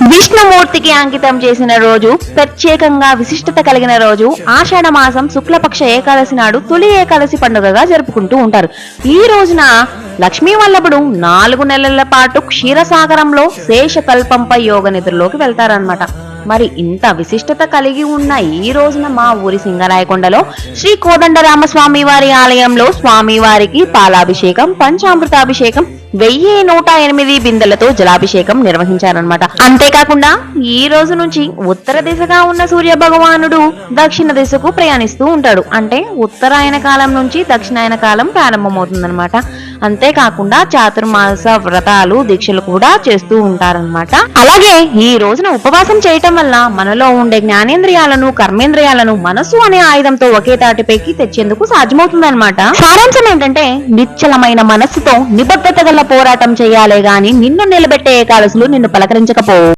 విష్ణుమూర్తికి అంకితం చేసిన రోజు ప్రత్యేకంగా విశిష్టత కలిగిన రోజు ఆషాఢ మాసం శుక్లపక్ష ఏకాదశి నాడు తొలి ఏకాదశి పండుగగా జరుపుకుంటూ ఉంటారు. ఈ రోజున లక్ష్మీ వల్లభుడు నాలుగు నెలల పాటు క్షీరసాగరంలో శేషకల్పంపై యోగ నిద్రలోకి వెళ్తారనమాట మరి ఇంత విశిష్టత కలిగి ఉన్న ఈ రోజున మా ఊరి సింగరాయకొండలో శ్రీ కోదండరామస్వామి వారి ఆలయంలో స్వామివారికి పాలాభిషేకం పంచామృతాభిషేకం వెయ్యి నూట ఎనిమిది బిందెలతో జలాభిషేకం నిర్వహించారనమాట అంతేకాకుండా ఈ రోజు నుంచి ఉత్తర దిశగా ఉన్న సూర్య భగవానుడు దక్షిణ దిశకు ప్రయాణిస్తూ ఉంటాడు. అంటే ఉత్తరాయణ కాలం నుంచి దక్షిణాయన కాలం ప్రారంభమవుతుందనమాట అంతేకాకుండా చాతుర్మాస వ్రతాలు దీక్షలు కూడా చేస్తూ ఉంటారన్నమాట. అలాగే ఈ రోజున ఉపవాసం చేయటం వల్ల మనలో ఉండే జ్ఞానేంద్రియాలను కర్మేంద్రియాలను మనసు అనే ఆయుధంతో ఒకే తాటిపైకి తెచ్చేందుకు సాధ్యమవుతుందన్నమాట. సారాంశం ఏంటంటే నిశ్చలమైన మనస్సుతో నిబద్ధత గల పోరాటం చేయాలే గాని నిన్ను నిలబెట్టే ఏకాదశులు నిన్ను పలకరించకపోవు.